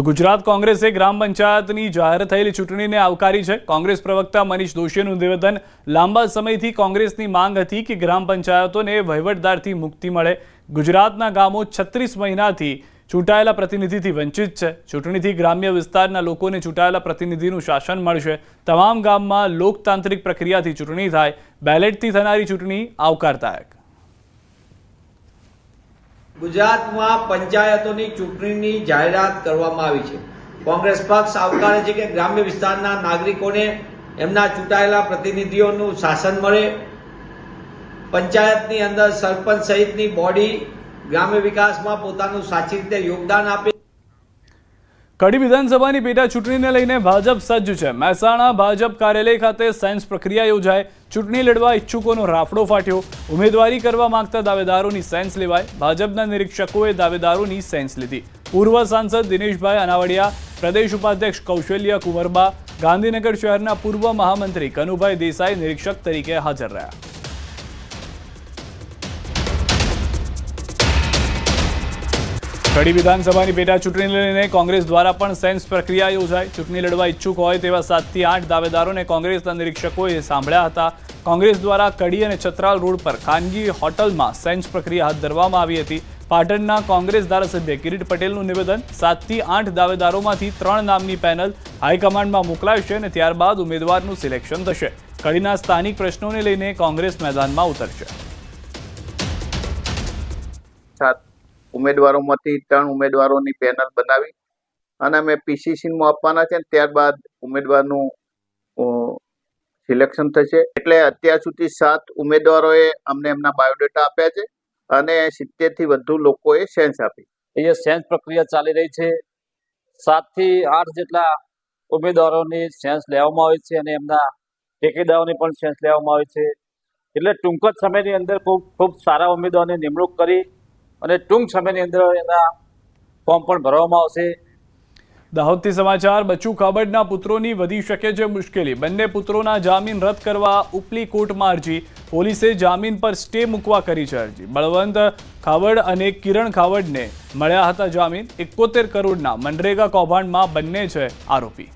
તો ગુજરાત કોંગ્રેસે ગ્રામ પંચાયતની જાહેર થયેલી ચૂંટણીને આવકારી છે. કોંગ્રેસ પ્રવક્તા મનીષ દોશીનું નિવેદન, લાંબા સમયથી કોંગ્રેસની માંગ હતી કે ગ્રામ પંચાયતોને વહીવટદારથી મુક્તિ મળે. ગુજરાતના ગામો છત્રીસ મહિનાથી ચૂંટાયેલા પ્રતિનિધિથી વંચિત છે. ચૂંટણીથી ગ્રામ્ય વિસ્તારના લોકોને ચૂંટાયેલા પ્રતિનિધિનું શાસન મળશે. તમામ ગામમાં લોકતાંત્રિક પ્રક્રિયાથી ચૂંટણી થાય. બેલેટથી થનારી ચૂંટણી આવકારદાયક. ગુજરાતમાં પંચાયતોની ચૂંટણીની જાહેરાત કરવામાં આવી છે. કોંગ્રેસ પક્ષ આવકારે છે કે ગ્રામ્ય વિસ્તારના નાગરિકોને એમના ચૂંટાયેલા પ્રતિનિધિઓનું શાસન મળે. પંચાયતની અંદર સરપંચ સહિતની બોડી ગ્રામ્ય વિકાસમાં પોતાનું સાચી રીતે યોગદાન આપે. કડી વિધાનસભાની પેટા ચૂંટણીને લઈને ભાજપ સજ્જ છે. મહેસાણા ભાજપ કાર્યાલય ખાતે સાયન્સ પ્રક્રિયા યોજાય. ચૂંટણી લડવા ઈચ્છુકોનો રાફડો ફાટ્યો. ઉમેદવારી કરવા માંગતા દાવેદારોની સેન્સ લેવાય. ભાજપના નિરીક્ષકોએ દાવેદારોની સેન્સ લીધી. પૂર્વ સાંસદ દિનેશભાઈ અનાવડિયા, પ્રદેશ ઉપાધ્યક્ષ કૌશલ્ય કુંવરબા, ગાંધીનગર શહેરના પૂર્વ મહામંત્રી કનુભાઈ દેસાઈ નિરીક્ષક તરીકે હાજર રહ્યા. કડી વિધાનસભાની પેટા ચૂંટણીને લઈને કોંગ્રેસ દ્વારા પણ સેન્સ પ્રક્રિયા યોજાઈ. ચૂંટણી લડવા ઇચ્છુક હોય તેવા સાતથી આઠ દાવેદારોને કોંગ્રેસના નિરીક્ષકોએ સાંભળ્યા હતા. કોંગ્રેસ દ્વારા કડી અને છત્રાલ રોડ પર ખાનગી હોટલમાં સેન્સ પ્રક્રિયા હાથ ધરવામાં આવી હતી. પાટણના કોંગ્રેસ ધારાસભ્ય કિરીટ પટેલનું નિવેદન સાતથી આઠ દાવેદારોમાંથી ત્રણ નામની પેનલ હાઈકમાન્ડમાં મોકલાશે અને ત્યારબાદ ઉમેદવારનું સિલેક્શન થશે. કડીના સ્થાનિક પ્રશ્નોને લઈને કોંગ્રેસ મેદાનમાં ઉતરશે. ઉમેદવારોમાંથી ત્રણ ઉમેદવારોની પેનલ બનાવી અને અમે પીસીસીમાં આપવાના છે ત્યારબાદ ઉમેદવારનું સિલેક્શન થશે. એટલે અત્યાર સુધી સાત ઉમેદવારોએ અમને એમના બાયોડેટા આપ્યા છે અને સિત્તેરથી વધુ લોકોએ સેન્સ આપી. એ સેન્સ પ્રક્રિયા ચાલી રહી છે. સાતથી આઠ જેટલા ઉમેદવારોની સેન્સ લેવામાં આવે છે અને એમના ટેકેદારોની પણ સેન્સ લેવામાં આવે છે. એટલે ટૂંક જ સમયની અંદર ખૂબ ખૂબ સારા ઉમેદવારોની નિમણૂક કરી અને ટૂંક સમયની અંદર એના ફોર્મ પણ ભરવામાં આવશે. દાહોદથી સમાચાર, બચ્ચુ ખાબડના પુત્રોની વધી શકે છે મુશ્કેલી. બંને પુત્રોના જામીન રદ કરવા ઉપલી કોર્ટમાં અરજી. પોલીસે જામીન પર સ્ટે મૂકવા કરી છે અરજી. બળવંત ખાવડ અને કિરણ ખાવડને મળ્યા હતા જામીન. એકોતેર કરોડના મનરેગા કૌભાંડમાં બંને છે આરોપી.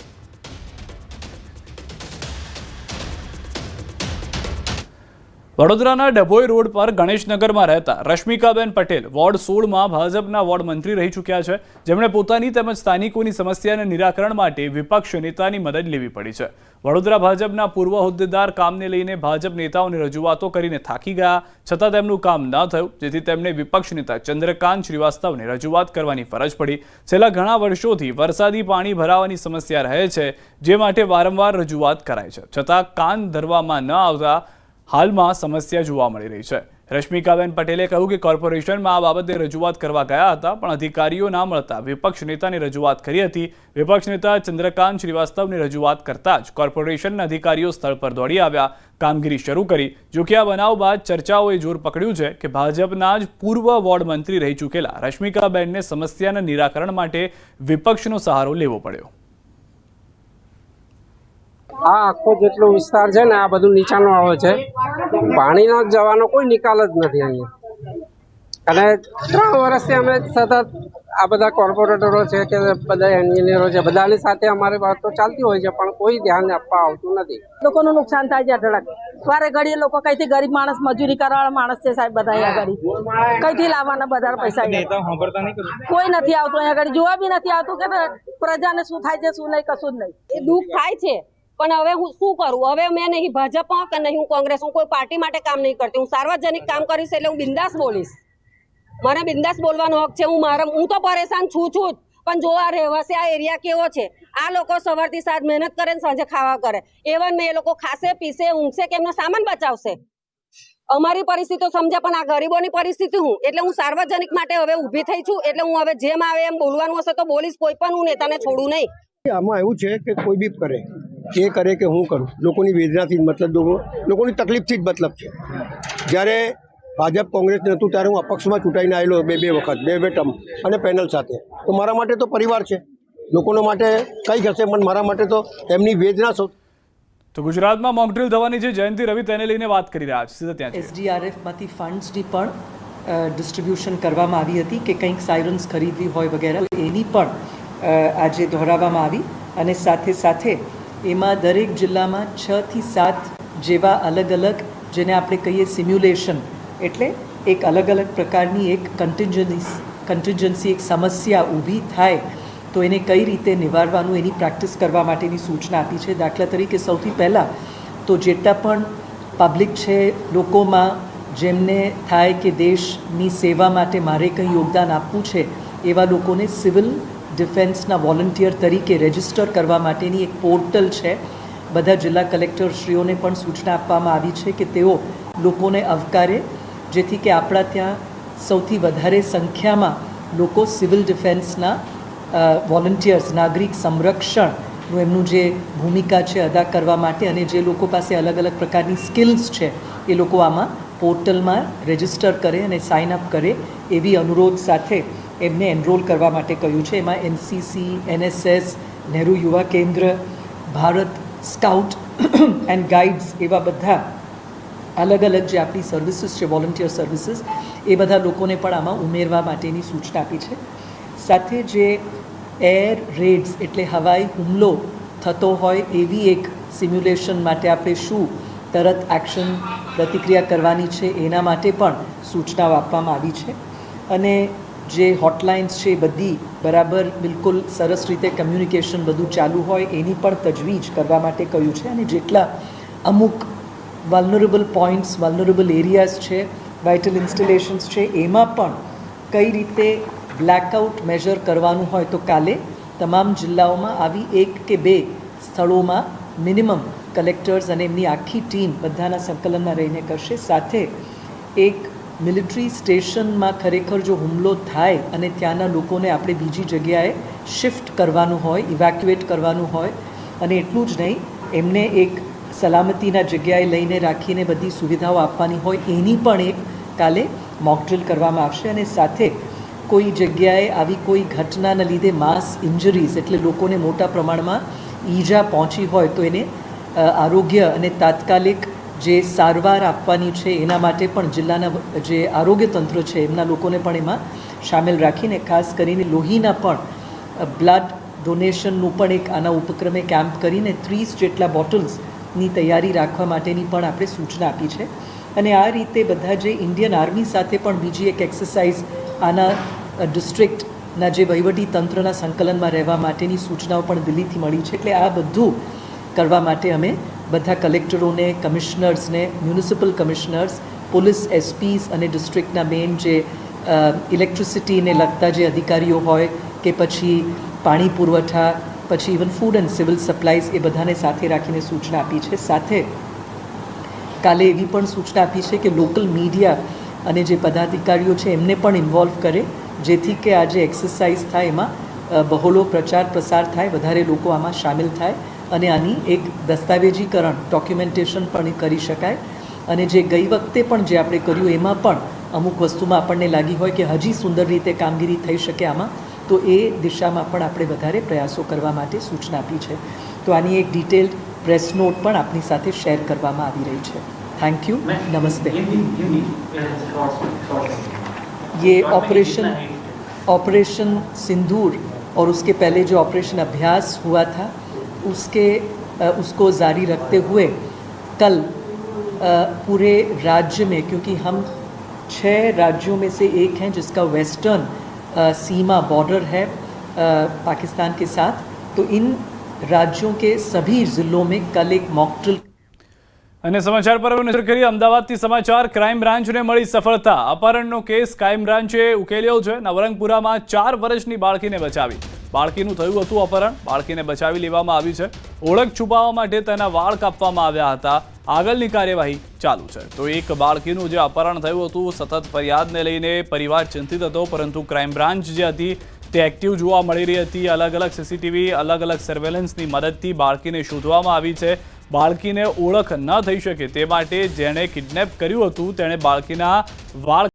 વડોદરાના ડભોઈ રોડ પર ગણેશનગરમાં રહેતા રશ્મિકાબેન પટેલ વોર્ડ સોળમાં ભાજપના વોર્ડ મંત્રી રહી ચૂક્યા છે. જેમણે પોતાની તેમજ સ્થાનિકોની સમસ્યાના નિરાકરણ માટે વિપક્ષ નેતાની મદદ લેવી પડી છે. વડોદરા ભાજપના પૂર્વ હોદ્દેદાર કામને લઈને ભાજપ નેતાઓની રજૂઆતો કરીને થાકી ગયા. છતાં તેમનું કામ ન થયું, જેથી તેમને વિપક્ષ નેતા ચંદ્રકાંત શ્રીવાસ્તવને રજૂઆત કરવાની ફરજ પડી. છેલ્લા ઘણા વર્ષોથી વરસાદી પાણી ભરાવાની સમસ્યા રહે છે, જે માટે વારંવાર રજૂઆત કરાય છે. છતાં કાન ધરવામાં ન આવતા હાલમાં સમસ્યા જોવા મળી રહી છે. રશ્મિકાબેન પટેલે કહ્યું કે કોર્પોરેશનમાં આ બાબતે રજૂઆત કરવા ગયા હતા, પણ અધિકારીઓ ના મળતા વિપક્ષ નેતાની રજૂઆત કરી હતી. વિપક્ષ નેતા ચંદ્રકાંત શ્રીવાસ્તવની રજૂઆત કરતા જ કોર્પોરેશનના અધિકારીઓ સ્થળ પર દોડી આવ્યા, કામગીરી શરૂ કરી. જોકે આ બનાવ બાદ ચર્ચાઓએ જોર પકડ્યું છે કે ભાજપના જ પૂર્વ વોર્ડ મંત્રી રહી ચૂકેલા રશ્મિકાબેનને સમસ્યાના નિરાકરણ માટે વિપક્ષનો સહારો લેવો પડ્યો. આ આખો જેટલો વિસ્તાર છે ને આ બધું નીચાનો આવે છે. પાણીનો જવાનો કોઈ નિકાલ જ નથી અહીંયા. અને ત્રણ વર્ષથી અમે સતત આ બધા કોર્પોરેટરો છે કે બધા એન્જિનિયરો છે બધાની સાથે અમારી વાતો ચાલતી હોય છે પણ કોઈ ધ્યાન આપવા આવતું નથી. લોકોનું નુકસાન થાય છે અઢળક. વારે ઘડીએ લોકો કઈથી ગરીબ માણસ મજૂરી કરવાવાળા માણસ છે સાહેબ બધા અહીંયા ઘડી કઈથી લાવવાના બધા પૈસા કોઈ નથી આવતું અહીંયા ઘડી જોવા બી નથી આવતું કે પ્રજાને શું થાય છે શું નહીં કશું જ નહીં. એ દુઃખ થાય છે. પણ હવે હું શું કરું? હવે મેં નહીં, ભાજપ કે નહીં, હું કોંગ્રેસ હું કોઈ પાર્ટી માટે કામ નહીં કરતી. હું સાર્વજનિક કામ કરીશ એટલે હું બિંદાસ બોલીશ. મને બિંદાસ બોલવાનો હક છે. હું મારા, હું તો પરેશાન છું છું જ. પણ જો આ રહેવાસી, આ એરિયા કેવો છે? આ લોકો સવારથી સાંજ મહેનત કરે ને સાંજે ખાવા કરે. એવન મેં એ લોકો ખાશે, પીશે, ઊંઘશે કે એમનો સામાન બચાવશે? અમારી પરિસ્થિતિ સમજે પણ આ ગરીબોની પરિસ્થિતિ હું? એટલે હું સાર્વજનિક માટે હવે ઊભી થઈ છું, એટલે હું હવે જેમ આવે એમ બોલવાનું હશે તો બોલીશ. કોઈ પણ હું નેતાને છોડું નહીં. આમાં એવું છે કે કોઈ બી કરે. એ કરે કે હું કરું. લોકોની વેદનાથી જ મતલબ લોકો લોકોની તકલીફથી જ મતલબ છે. જ્યારે ભાજપ કોંગ્રેસ નહોતું ત્યારે હું અપક્ષમાં ચૂંટાઈને આવેલો બે બે વખત બે બે ટર્મ અને પેનલ સાથે. તો મારા માટે તો પરિવાર છે. લોકોનો માટે કંઈક હશે પણ મારા માટે તો એમની વેદના સૌ તો ગુજરાતમાં મોકડ્રીલ થવાની છે જયંતિ રવિ તેને લઈને વાત કરી રહ્યા છે સીધા ત્યાં એસડીઆરએફમાંથી ફંડ્સની પણ ડિસ્ટ્રીબ્યુશન કરવામાં આવી હતી કે કંઈક સાયરન્સ ખરીદવી હોય વગેરે. એની પણ આજે દોહરાવવામાં આવી અને સાથે સાથે એમાં દરેક જિલ્લામાં છથી સાત જેવા અલગ અલગ, જેને આપણે કહીએ સિમ્યુલેશન એટલે એક અલગ અલગ પ્રકારની એક કન્ટિન્જન્સી કન્ટિન્જન્સી એક સમસ્યા ઊભી થાય, તો એને કઈ રીતે નિવારવાનું, એની પ્રેક્ટિસ કરવા માટેની સૂચના આપી છે. દાખલા તરીકે સૌથી પહેલાં તો જેટલા પણ પબ્લિક છે, લોકોમાં જેમને થાય કે દેશની સેવા માટે મારે કંઈ યોગદાન આપવું છે, એવા લોકોને સિવિલ ડિફેન્સના વોલન્ટિયર તરીકે રજિસ્ટર કરવા માટેની એક પોર્ટલ છે. બધા જિલ્લા કલેક્ટરશ્રીઓને પણ સૂચના આપવામાં આવી છે કે તેઓ લોકોને આવકારે, જેથી કે આપણા ત્યાં સૌથી વધારે સંખ્યામાં લોકો સિવિલ ડિફેન્સના વોલન્ટિયર્સ, નાગરિક સંરક્ષણનું એમનું જે ભૂમિકા છે અદા કરવા માટે અને જે લોકો પાસે અલગ અલગ પ્રકારની સ્કિલ્સ છે, એ લોકો આમાં પોર્ટલમાં રજિસ્ટર કરે અને સાઇન અપ કરે એવી અનુરોધ સાથે એમને એનરોલ કરવા માટે કહ્યું છે. એમાં એનસીસી એનએસએસ નહેરુ યુવા કેન્દ્ર, ભારત સ્કાઉટ એન્ડ ગાઈડ્સ એવા બધા અલગ અલગ જે આપણી સર્વિસીસ છે વોલન્ટિયર સર્વિસીસ એ બધા લોકોને પણ આમાં ઉમેરવા માટેની સૂચના આપી છે. સાથે જે એર રેડ્સ એટલે હવાઈ હુમલો થતો હોય એવી એક સિમ્યુલેશન માટે આપણે શું તરત એક્શન પ્રતિક્રિયા કરવાની છે એના માટે પણ સૂચનાઓ આપવામાં આવી છે. અને જે હોટલાઇન્સ છે એ બધી બરાબર બિલકુલ સરસ રીતે કમ્યુનિકેશન બધું ચાલુ હોય, એની પણ તજવીજ કરવા માટે કહ્યું છે. અને જેટલા અમુક વલ્નરેબલ પોઈન્ટ્સ વલ્નરેબલ એરિયાઝ છે વાઇટલ ઇન્સ્ટોલેશન્સ છે, એમાં પણ કઈ રીતે બ્લેકઆઉટ મેજર કરવાનું હોય તો કાલે તમામ જિલ્લાઓમાં આવી એક કે બે સ્થળોમાં મિનિમમ કલેક્ટર્સ અને એમની આખી ટીમ બધાના સંકલનમાં રહીને કરશે. સાથે એક મિલિટરી સ્ટેશનમાં ખરેખર જો હુમલો થાય અને ત્યાંના લોકોને આપણે બીજી જગ્યાએ શિફ્ટ કરવાનું હોય, ઇવેક્યુએટ કરવાનું હોય, અને એટલું જ નહીં, એમને એક સલામતીના જગ્યાએ લઈને રાખીને બધી સુવિધાઓ આપવાની હોય, એની પણ એક કાલે મોકડ્રિલ કરવામાં આવશે. અને સાથે કોઈ જગ્યાએ આવી કોઈ ઘટનાના લીધે માસ ઇન્જરીઝ એટલે લોકોને મોટા પ્રમાણમાં ઈજા પહોંચી હોય તો એને આરોગ્ય અને તાત્કાલિક જે સારવાર આપવાની છે એના માટે પણ જિલ્લાના જે આરોગ્ય તંત્ર છે એમના લોકોને પણ એમાં સામેલ રાખીને ખાસ કરીને લોહીના પણ બ્લડ ડોનેશનનું પણ એક આના ઉપક્રમે કેમ્પ કરીને ત્રીસ જેટલા બોટલ્સની તૈયારી રાખવા માટેની પણ આપણે સૂચના આપી છે. અને આ રીતે બધા જે ઇન્ડિયન આર્મી સાથે પણ બીજી એક એક્સરસાઇઝ આના ડિસ્ટ્રિક્ટના જે વહીવટી તંત્રના સંકલનમાં રહેવા માટેની સૂચનાઓ પણ દિલ્હીથી મળી છે. એટલે આ બધું કરવા માટે અમે બધા કલેક્ટરોને, કમિશનર્સને, મ્યુનિસિપલ કમિશનર્સ, પોલીસ એસપીસ અને ડિસ્ટ્રિક્ટના મેઇન જે ઇલેક્ટ્રિસિટીને લગતા જે અધિકારીઓ હોય કે પછી પાણી પુરવઠા, પછી even food and civil supplies એ બધાને સાથે રાખીને સૂચના આપી છે. સાથે કાલે એવી પણ સૂચના આપી છે કે લોકલ મીડિયા અને જે પદાધિકારીઓ છે એમને પણ ઇન્વોલ્વ કરે, જેથી કે આ જે એક્સરસાઇઝ થાય એમાં બહોળો પ્રચાર પ્રસાર થાય, વધારે લોકો આમાં સામેલ થાય. અને આની એક દસ્તાવેજીકરણ ડોક્યુમેન્ટેશન પણ કરી શકાય અને જે ગઈ વખતે પણ જે આપણે કર્યું એમાં પણ અમુક વસ્તુમાં આપણને લાગી હોય કે હજી સુંદર રીતે કામગીરી થઈ શકે આમાં તો એ દિશામાં પણ આપણે વધારે પ્રયાસો કરવા માટે સૂચના આપી છે તો આની એક ડિટેલ્ડ પ્રેસ નોટ પણ આપની સાથે શેર કરવામાં આવી રહી છે થેન્ક યુ નમસ્તે ये ऑपरेशन ऑपरेशन सिंदूर और उसके पहले जो ऑपरेशन अभ्यास हुआ था उसके अ, उसको जारी रखते हुए कल अ, पूरे राज्य में क्योंकि हम छः राज्यों में से एक हैं जिसका वेस्टर्न अ, सीमा बॉर्डर है अ, पाकिस्तान के साथ तो इन राज्यों के सभी ज़िलों में कल एक मॉक ड्रिल અને સમાચાર પર હવે નજર કરીએ અમદાવાદથી સમાચાર ક્રાઇમ બ્રાન્ચને મળી સફળતા અપહરણનો કેસ ક્રાઇમ બ્રાન્ચે ઉકેલ્યો છે નવરંગપુરામાં ચાર વર્ષની બાળકીને બચાવી બાળકીનું થયું હતું અપહરણ. બાળકીને બચાવી લેવામાં આવી છે. ઓળખ છુપાવવા માટે તેના વાળ કાપવામાં આવ્યા હતા. આગળની કાર્યવાહી ચાલુ છે. તો એક બાળકીનું જે અપહરણ થયું હતું સતત ફરિયાદને લઈને પરિવાર ચિંતિત હતો, પરંતુ ક્રાઇમ બ્રાન્ચ જે હતી, તે એક્ટિવ જોવા મળી રહી હતી. અલગ અલગ સીસીટીવી અલગ અલગ સર્વેલન્સની મદદથી બાળકીને શોધવામાં આવી છે. બાળકીને ઓળખ ન થઈ શકે તે માટે જેણે કિડનેપ કર્યું હતું, તેણે બાળકીના વાળ